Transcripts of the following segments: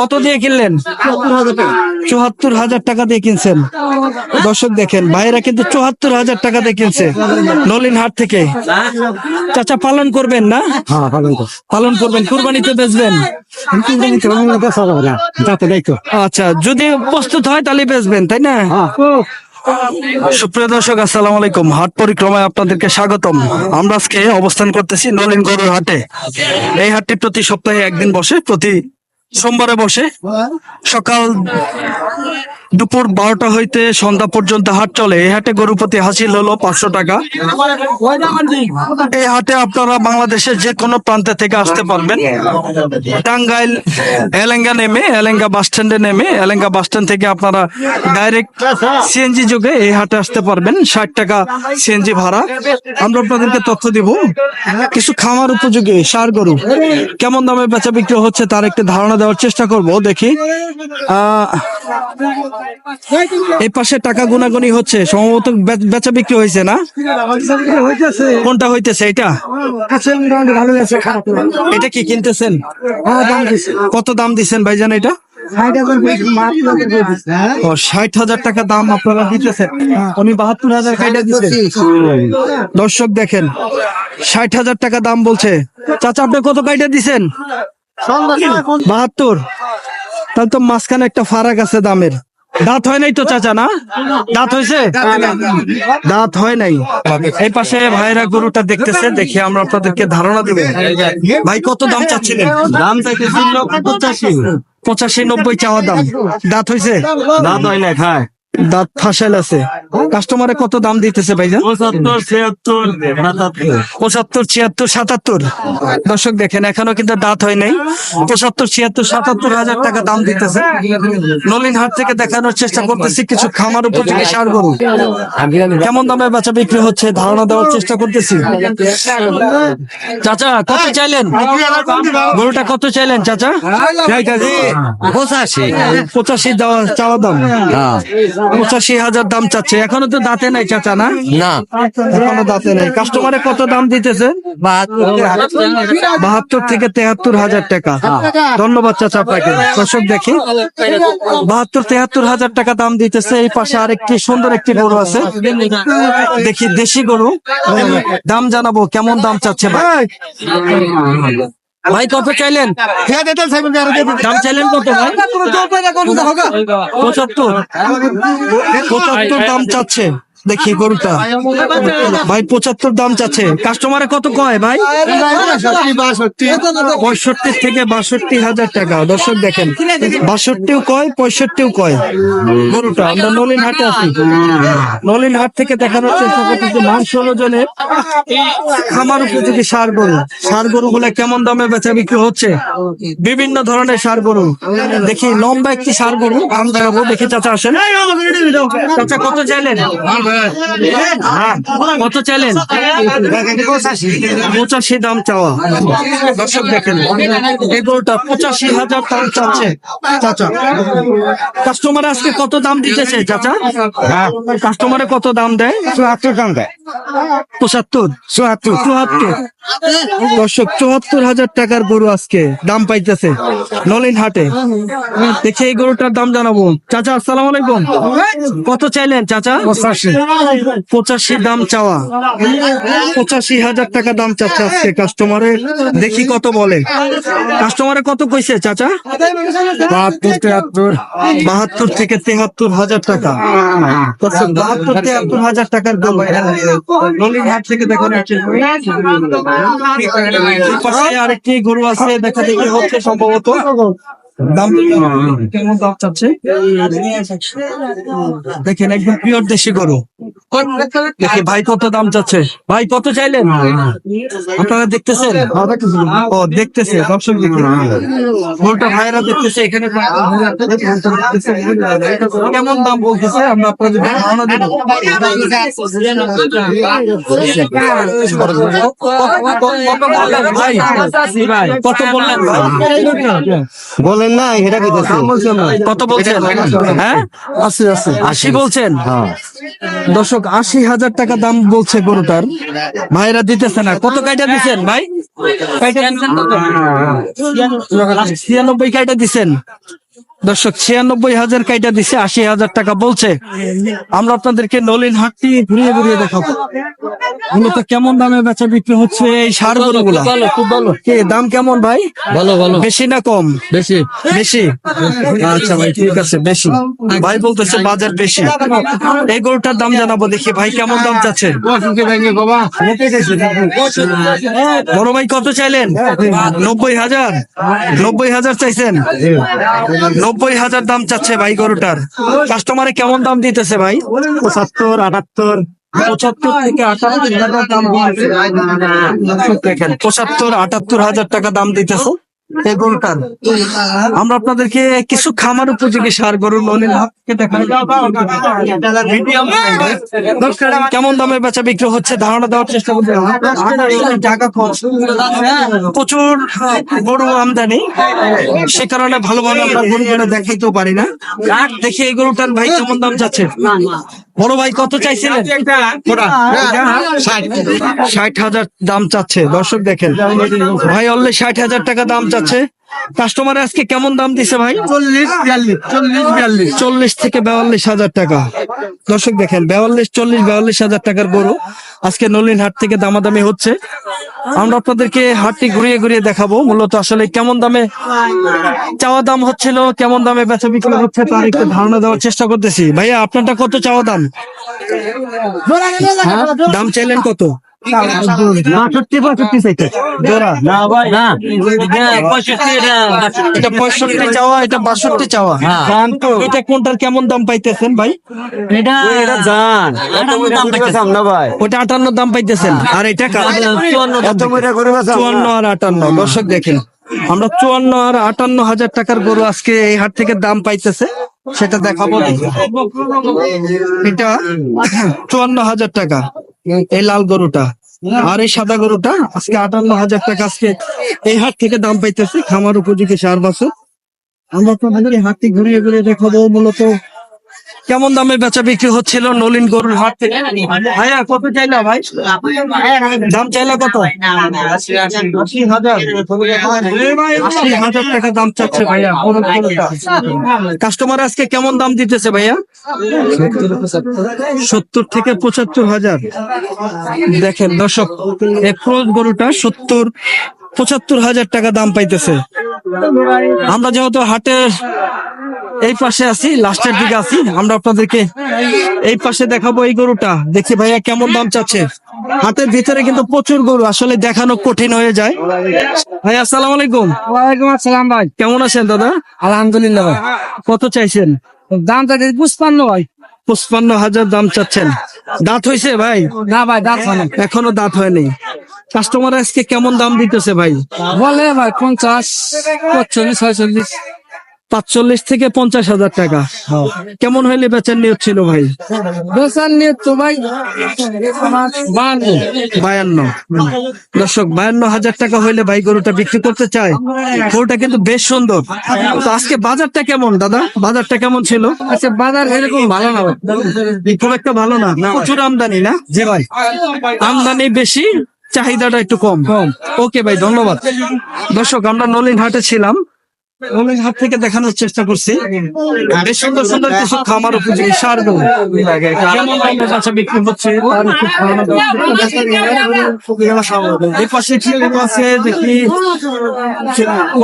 কত দিয়ে কিনলেন? চুয়াত্তর হাজার টাকা দিয়ে কিনছেন। দর্শক দেখেন ভাইরা কিন্তু চুয়াত্তর হাজার টাকা দিয়ে কিনছে নলিন হাট থেকে। চাচা পালন করবেন না? হ্যাঁ পালন করবেন কুরবানিতে বেচবেন? আচ্ছা যদি প্রস্তুত হয় তাহলে বেচবেন তাই না? সুপ্রিয় দর্শক, আসসালামু আলাইকুম। হাট পরিক্রমায় আপনাদেরকে স্বাগতম। আমরা আজকে অবস্থান করতেছি নলিন হাটে। এই হাটটি প্রতি সপ্তাহে একদিন বসে, প্রতি সোমবারে বসে সকাল দুপুর বারোটা হইতে সন্ধ্যা পর্যন্ত হাট চলে। এই হাটে গরু প্রতি হাসিল হলো পাঁচশো টাকা। এই হাটে আপনারা বাংলাদেশের যে কোনো প্রান্তে থেকে আসতে পারবেন। টাঙ্গাইল এলেঙ্গা নেমে এলেঙ্গা বাস স্ট্যান্ডে নেমে এলেঙ্গা বাস স্ট্যান্ড থেকে আপনারা ডাইরেক্ট সিএনজি যোগে এই হাটে আসতে পারবেন। ষাট টাকা সিএনজি ভাড়া। আমরা আপনাদেরকে তথ্য দিব। কিছু খামার উপযোগী সার গরু। কেমন দামে বেচা বিক্রি হচ্ছে তার একটি ধারণা দেওয়ার চেষ্টা করব, দেখি। এই পাশে টাকা গুনাগুনি হচ্ছে, সম্ভবত বেচা বিক্রি হয়েছে না? কোনটা হইতেছে এটা? এটা কি কিনতেছেন? কত দাম দিচ্ছেন ভাইজান এটা? ও, ষাট হাজার টাকা দাম আপনারা উনি বাহাত্তর হাজার দর্শক দেখেন, ষাট হাজার টাকা দাম বলছে। চাচা, আপনি কত কাইটা দিছেন? বাহাত্তর। তাহলে তো মাঝখানে একটা ফারাক আছে দামের। দাঁত হয় নাই তো চাচা না? দাঁত হয়েছে? দাঁত হয় নাই। এই পাশে ভাইরা গরুটা দেখতেছে দেখে আমরা আপনাদেরকে ধারণা দেবো। ভাই কত দাম চাচ্ছিলেন? দাম চাইতেছি পঁচাশি। পঁচাশি নব্বই চাওয়া দাম। দাঁত হয়েছে? দাঁত হয় না খায়। দাঁত ফাঁসাইল আছে। কাস্টমারে কত দাম দিতেছে ভাইজান? পঁচাত্তর ছিয়াত্তর। সাতাত্তর পঁচাত্তর ছিয়াত্তর সাতাত্তর। দর্শক দেখেন এখনও কিন্তু দাঁত হয় নাই। পঁচাত্তর ছিয়াত্তর সাতাত্তর হাজার টাকা দাম দিতেছে। নলিন হাট থেকে দেখানোর চেষ্টা করতেছি কিছু খামার উপযোগী সার গরু। কেমন দামে বেচা বিক্রি হচ্ছে ধারণা দেওয়ার চেষ্টা করতেছি। চাচা কত চাইলেন? গরুটা কত চাইলেন চাচা? পঁচাশি। পঁচাশি চাওয়া দাম। পঁচাশি হাজার দাম চাচ্ছে। এখনও তো দাঁতে নাই চাচা না? না। এখনও দাঁতে নাই। কাস্টমারে কত দাম দিতেছে? বাহাত্তর থেকে তেহাত্তর হাজার টাকা। ধন্যবাদ চাচা আপনাকে। দর্শক দেখি। বাহাত্তর তেহাত্তর হাজার টাকা দাম দিতেছে। এই পাশে আরেকটি সুন্দর একটি গরু আছে। দেখি দেশি গরু। দাম জানাব কেমন দাম চাচ্ছে ভাই? ভাই কত চাইলেন? দাম চাইলেন কত ভাই? পঁচাত্তর। পঁচাত্তর দাম চাচ্ছে। দেখি গরুটা? ভাই, পঁচাত্তর দাম চাচ্ছে। কাস্টমারে কত কয়, ভাই? পঁয়ষট্টি থেকে বাষট্টি হাজার টাকা। দর্শক দেখেন, বাষট্টিও কয়, পঁয়ষট্টিও কয়। গরুটা, আমরা নলিন হাটে আছি। নলিন হাট থেকে দেখানোর চেষ্টা করতেছি মাংস ওজনে খামার উপযোগী সার গরু। সার গরু গুলা কেমন দামে বেচা বিক্রি হচ্ছে? বিভিন্ন ধরনের সার গরু। দেখি, লম্বা একটি সার গরু। আম দেখাবো, দেখি চাচা আসেন। চাচা, কত চাইলেন? কত পঁচাশি দাম চাওয়া। দর্শক দেখেন এই গরুটা পঁচাশি হাজার দাম চাচ্ছে। চাচা কাস্টমার আজকে কত দাম দিতেছে চাচা? কাস্টমারে কত দাম দেয়? চুয়াত্তর দাম দেয়। পঁচাত্তর? চুয়াত্তর। চুয়াত্তর। দর্শক চুয়াত্তর হাজার টাকার গরু আজকে দাম পাইতেছে নলিন হাটে। দেখে এই গরুটার দাম জানাব। চাচা আসসালাম আলাইকুম। কত চাইলেন চাচা? পঁচাশি। পঁচাশি দাম চাওয়া। পঁচাশি হাজার টাকা দাম চাচ্ছে আজকে কাস্টমারে দেখি কত বলে। কাস্টমারে কত কইছে, চাচা? বাহাত্তর তিয়াত্তর বাহাত্তর থেকে তেহাত্তর হাজার টাকা। বাহাত্তর, তেহাত্তর হাজার টাকার নলিন হাট থেকে দেখা আরেকটি গরু আছে, দেখা দেখি হচ্ছে সম্ভবত। দাম কেমন দাম চাচ্ছে দেখেন একদম পিওর দেশি গরু। দেখি ভাই কত দাম চাচ্ছে? ভাই কত চাইলেন? আপনারা দেখতেছেন? ও দেখতেছে দর্শক গরুটা ভাইরা দেখতেছে এখানে কেমন দাম বলতেছে? আমরা আপনাদের ধারণা দেবো। কত বললেন ভাই? বলে বলেন না এটা কি কত বলছেন? হ্যাঁ? আশি আশি। আশি বলছেন? হ্যাঁ। দর্শক আশি হাজার টাকা দাম বলছে গরুটার। ভাইরা দিতেছে না। কত কাইটা দিচ্ছেন ভাই? কাইটা দিচ্ছেন ছিয়ানব্বই কাইটা দিচ্ছেন দর্শক ছিয়ানব্বই হাজার কাইটা দিছে আশি হাজার টাকা বলছে। আমরা আপনাদেরকে নলিন হাটটি ঘুরিয়ে ঘুরিয়ে দেখাবো। মূলত কেমন দামে বেচা বিক্রি হচ্ছে এই সার গরুগুলা কে দাম কেমন ভাই? ভালো ভালো। বেশি না কম? বেশি। বেশি? আচ্ছা ভাই ঠিক আছে বেশি। ভাই বলতেছে বাজার বেশি। এই গরুটার দাম জানাব দেখি ভাই কেমন দাম চাচ্ছে? বড় ভাই কত চাইলেন? নব্বই হাজার? নব্বই হাজার চাইছেন? নব্বই হাজার দাম চাচ্ছে ভাই গরুটার। কাস্টমারে কেমন দাম দিতেছে ভাই? পঁচাত্তর আটাত্তর পঁচাত্তর থেকে আটাত্তর হাজার দাম দিতেছে। পঁচাত্তর আটাত্তর হাজার টাকা দাম দিতেছে। এই গরুটার। আমরা আপনাদেরকে কিছু খামার উপযোগী সার গরুর লোনের হাত দেখাই। কেমন দামে বেচা বিক্রি হচ্ছে? ধারণা দেওয়ার চেষ্টা করতে টাকা খরচ প্রচুর গরু আমদানি। সে কারণে ভালোভাবে আমরা গরুগুলো দেখাইতেও পারি না। দেখি এই গরুটার ভাই কেমন দাম যাচ্ছে? বড় ভাই কত চাইছিলেন? ষাট। হাজার দাম চাচ্ছে। দর্শক দেখেন। ভাই অল্লে ষাট হাজার টাকা দাম চাচ্ছে। কাস্টমার আজকে কেমন দাম দিছে ভাই? চল্লিশ বিয়াল্লিশ চল্লিশ বিয়াল্লিশ। চল্লিশ থেকে বেয়াল্লিশ হাজার টাকা। দর্শক দেখেন বেয়াল্লিশ চল্লিশ বেয়াল্লিশ হাজার টাকার গরু আজকে নলিন হাট থেকে দামাদামি হচ্ছে। আমরা আপনাদেরকে হাটটি ঘুরিয়ে ঘুরিয়ে দেখাবো। মূলত আসলে কেমন দামে চাওয়া দাম হচ্ছিল কেমন দামে বেচা বিক্রি হচ্ছে তার একটু ধারণা দেওয়ার চেষ্টা করতেছি। ভাইয়া আপনারটা কত চাওয়া দাম? দাম চাইলেন কত? বাষট্টি পঁয়ষট্টি চাইতে। জোড়া না ভাই। না এটা পঁয়ষট্টি চাওয়া এটা বাষট্টি চাওয়া। তো এটা কোনটার কেমন দাম পাইতেছেন ভাই? এটা জান। এত দাম পাইতেছাম না ভাই। ওটা আটান্ন দাম পাইতেছেন। আর এটা চুয়ান্ন আর আটান্ন। দর্শক দেখেন আমরা চুয়ান্ন আর আটান্ন হাজার টাকার গরু আজকে এই হাট থেকে দাম পাইতেছে। সেটা দেখাবো। এটা চুয়ান্ন হাজার টাকা। এই লাল গরুটা। আর এই সাদা গরুটা আজকে আটান্ন হাজার টাকা আজকে এই হাট থেকে দাম পাইতেছে খামার উপযোগী চার বছর। আমরা তো এই হাটটি ঘুরিয়ে ঘুরিয়ে দেখাবো মূলত কেমন দামে বেচা বিক্রি হচ্ছিল নলিন গরুর হাট থেকে? ভাইয়া, কত চাইলা ভাই? দাম চাইলা কত? হাজার টাকা দাম চাচ্ছে ভাইয়া কাস্টমার আজকে কেমন দাম দিতেছে ভাইয়া? সত্তর থেকে পঁচাত্তর হাজার। দেখেন দর্শক এই গরুটা সত্তর পঁচাত্তর হাজার টাকা দাম পাইতেছে। আমরা যেহেতু হাটের এই পাশে আছি লাস্টের দিকে আছি আমরা আপনাদেরকে এই পাশে দেখাবো এই গরুটা। দেখি ভাইয়া কেমন দাম চাচ্ছে। হাটের ভিতরে কিন্তু প্রচুর গরু আসলে দেখানো কঠিন হয়ে যায়। ভাই আসসালাম আলাইকুম। ওয়ালাইকুম আসসালাম ভাই। কেমন আছেন দাদা? আলহামদুলিল্লাহ ভাই। কত চাইছেন? দামটা যদি পুষ্পান্ন ভাই। পঁচপান্ন হাজার দাম চাচ্ছেন। দাঁত হয়েছে ভাই? না ভাই দাঁত হয় এখনও দাঁত হয়নি। কাস্টমার আজকে কেমন দাম দিতেছে ভাই? বলে ভাই পঞ্চাশ পঁচল্লিশ ছয়চল্লিশ। পাঁচচল্লিশ থেকে পঞ্চাশ হাজার টাকা। কেমন হইলে বেচার নিয়োগ ছিল ভাই? বেচার নিয়ে তো ভাই বায়ান্ন। দর্শক বায়ান্ন হাজার টাকা হইলে ভাই গরুটা বিক্রি করতে চায়। গরুটা কিন্তু বেশ সুন্দর। তো আজকে বাজারটা কেমন দাদা? বাজারটা কেমন ছিল? আচ্ছা বাজার এরকম ভালো না খুব একটা ভালো না। প্রচুর আমদানি না? জি ভাই। আমদানি বেশি? চাহিদাটা একটু কম। কম। ওকে ভাই ধন্যবাদ। দর্শক আমরা নলিন হাটে ছিলাম।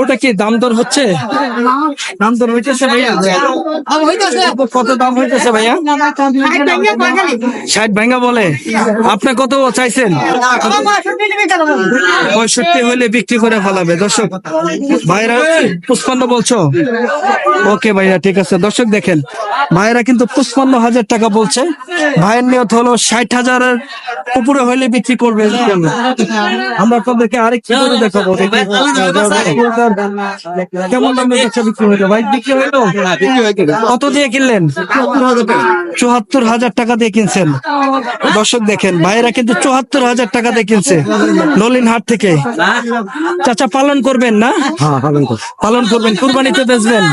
ওটা কি দাম দর হচ্ছে? দাম দর হইতেছে ভাইয়া? কত দাম হইতেছে ভাইয়া? ষাট ভাঙ্গা বলে। আপনি কত চাইছেন? পঁয়ষট্টি হলে বিক্রি করে ফেলাবে। দর্শক, ভাইরা পুষ্পান্ন বলছো? ওকে ভাইয়া ঠিক আছে। দর্শক দেখেন ভাইরা কিন্তু পুষ্পান্ন হাজার টাকা বলছে। ভাইয়ের নিয়ত হলো ষাট হাজারের উপরে হলে বিক্রি করবে আমরা আপনাদেরকে আরেকটু করে দেখাবো। কেমন দামে বেচা বিক্রি হইল? ভাই বিক্রি হইল? কত দিয়ে কিনলেন? চুয়াত্তর হাজার টাকা। দিয়ে কিনছেন। দর্শক দেখেন ভাইয়েরা কিন্তু চুয়াত্তর হাজার টাকা দিয়ে কিনছে। নলিন হাট থেকে চাচা পালন করবেন না? হ্যাঁ পালন করবেন কুরবানিতে বেচবেন?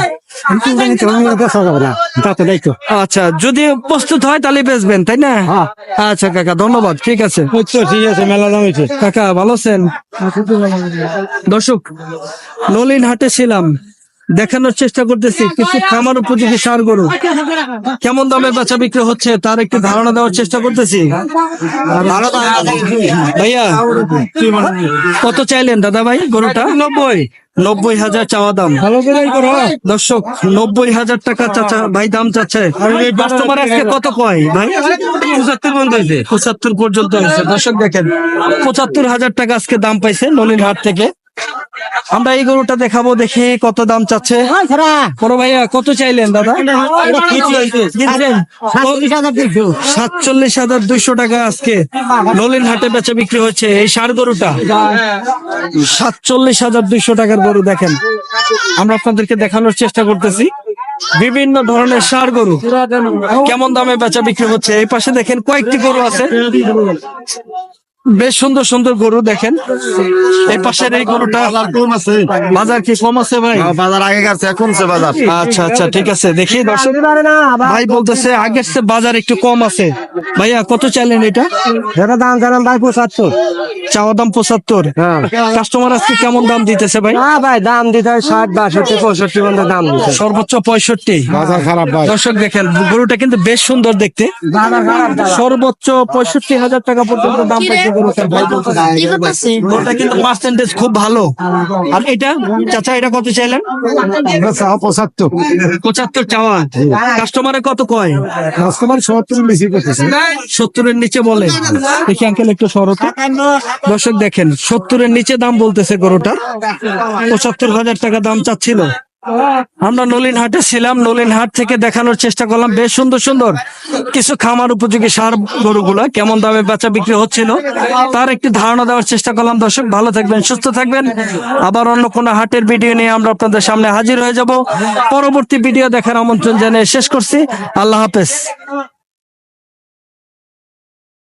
আচ্ছা যদি প্রস্তুত হয় তাহলে বেচবেন তাই না? আচ্ছা কাকা ধন্যবাদ ঠিক আছে। ঠিক আছে মেলা দাম কাকা ভালো আছেন? দর্শক নলিন হাটে ছিলাম। দেখানোর চেষ্টা করতেছি কিছু খামার উপযোগী সার গরু। কেমন দামে বেচা বিক্রি হচ্ছে তার একটু ধারণা দেওয়ার চেষ্টা করতেছি। ভাইয়া কত চাইলেন দাদা ভাই গরুটা? নব্বই। নব্বই হাজার চাওয়া দাম। ভালো করে করো। দর্শক নব্বই হাজার টাকা চাচা ভাই দাম চাচ্ছে। কাস্টমার আজকে কত কয় ভাই? পঁচাত্তর বন্ধ হয়েছে। পঁচাত্তর পর্যন্ত হয়েছে। দর্শক দেখেন পঁচাত্তর হাজার টাকা আজকে দাম পাইছে নলিন হাট থেকে। আমরা এই গরুটা দেখাবো দেখি কত দাম চাচ্ছে। বড় ভাইয়া কত চাইলেন দাদা? সাতচল্লিশ হাজার দুইশো টাকা আজকে। নলিন হাটে বেচা বিক্রি হচ্ছে এই সার গরুটা। সাতচল্লিশ হাজার দুইশো টাকার গরু দেখেন। আমরা আপনাদেরকে দেখানোর চেষ্টা করতেছি। বিভিন্ন ধরনের সার গরু। কেমন দামে বেচা বিক্রি হচ্ছে? এই পাশে দেখেন কয়েকটি গরু আছে। বেশ সুন্দর সুন্দর গরু দেখেন। এই পাশের এই গরুটা কম আছে। বাজার কি কম আছে ভাই? বাজার আগে কমছে বাজার। আচ্ছা আচ্ছা ঠিক আছে দেখি দর্শক। ভাই বলতেছে আগের চেয়ে বাজার একটু কম আছে। ভাইয়া কত চাইলেন এটা? এটা দাম জানাম ভাই পঁচাত্তর। চাওয়া দাম পঁচাত্তর। হ্যাঁ। কাস্টমার আজকে কেমন দাম দিতেছে ভাই? না ভাই দাম দিতে হয় ষাট বাষট্টি পঁয়ষট্টি পর্যন্ত দাম দিতে সর্বোচ্চ পঁয়ষট্টি। বাজার খারাপ ভাই। দর্শক দেখেন গরুটা কিন্তু বেশ সুন্দর দেখতে। সর্বোচ্চ পঁয়ষট্টি হাজার টাকা পর্যন্ত দাম পাইছে। কিন্তু পার্সেন্টেজ খুব ভালো। আর এটা চাচা এটা কত চাইলেন? পঁচাত্তর। পঁচাত্তর চাওয়া। কাস্টমারে কত কয়? কাস্টমার সত্তর বেশি করতেছে। সত্তরের নিচে বলে। দেখি আঙ্কেল একটু সরত দর্শক দেখেন সত্তরের নিচে দাম বলতেছে গরুটার। পঁচাত্তর হাজার টাকা দাম চাচ্ছিল। আমরা নলিনহাটে ছিলাম, নলিনহাট থেকে দেখানোর চেষ্টা করলাম। বেশ সুন্দর সুন্দর। কিছু খামার উপযোগী সার গরুগুলা কেমন দামে বেচা বিক্রি হচ্ছিল, তার একটি ধারণা দেওয়ার চেষ্টা করলাম। দর্শক, ভালো থাকবেন, সুস্থ থাকবেন। আবার অন্য কোনো হাটের ভিডিও নিয়ে আমরা আপনাদের সামনে হাজির হয়ে যাব। পরবর্তী ভিডিও দেখার আমন্ত্রণ জানিয়ে শেষ করছি। আল্লাহ হাফেজ।